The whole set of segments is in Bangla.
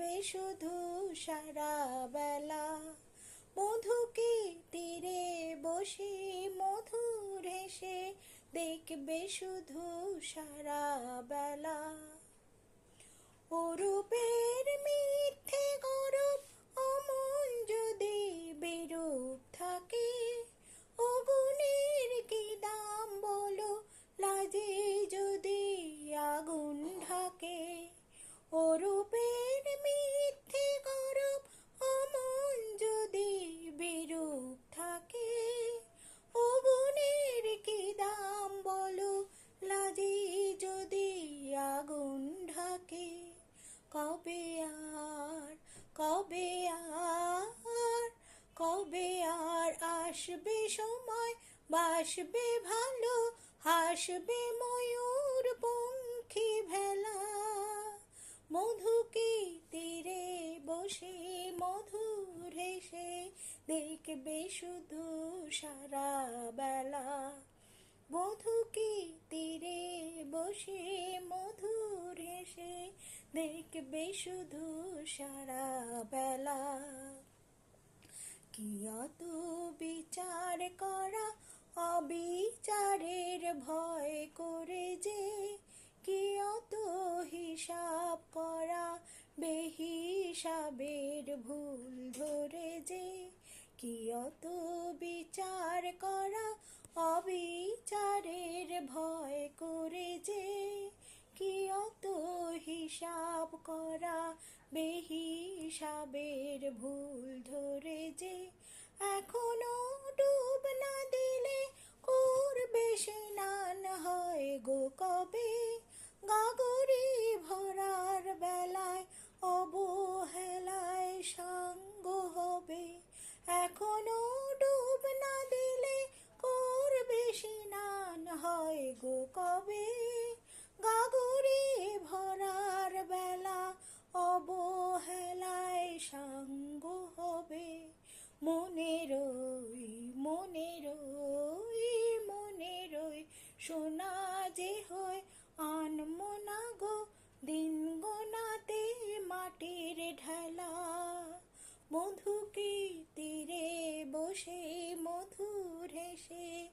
দেখবে শুধু সারা বেলা। মধুকে তীরে বসে মধুর হেসে দেখবে শুধু সারা বেলা। ওরূপের মিথ্যে গরব কবে আর কবে আর কবে আর আসবে সময়, বাসবে ভালো, হাসবে ময়ূর পঙ্খী ভেলা। মধুকে তীরে বসে, মধুর হেসে, দেখবে শুধু সারা বেলা। মধুকে তীরে বসে, মধুর হেসে দেখবে শুধু সারা বেলা। কি অত বিচার করা অবিচারের ভয় করে যে? কি অত হিসাব করা বেহিসাবের ভুল ধরে যে? কি অত বিচার করা অবিচারের হিসাব করা, বেহিসাবের ভুল ধরে যে এখনও ডুব না দিলে করবে স্নান হয় গো কবে? গাগরি ভরার বেলায় অবহেলায় সাঙ্গ হবে। এখনও ডুব না দিলে করবে স্নান হয় গো কবে? মধুকে তীরে বসে মধুর হেসে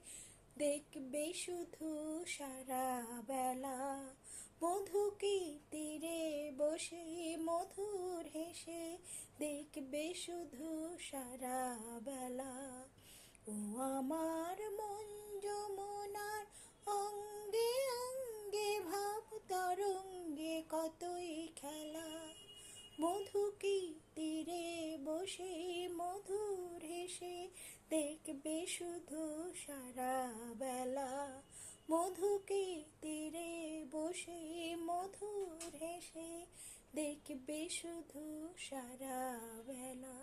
দেখবে শুধু সারা বেলা। মধুকে তীরে বসে মধুর হেসে দেখবে শুধু সারা বেলা। ও আমার মন যমুনার বসে মধুর হেসে দেখবে শুধু সারা বেলা। মধুকে তীরে বসে মধুর হেসে দেখবে শুধু সারা বেলা।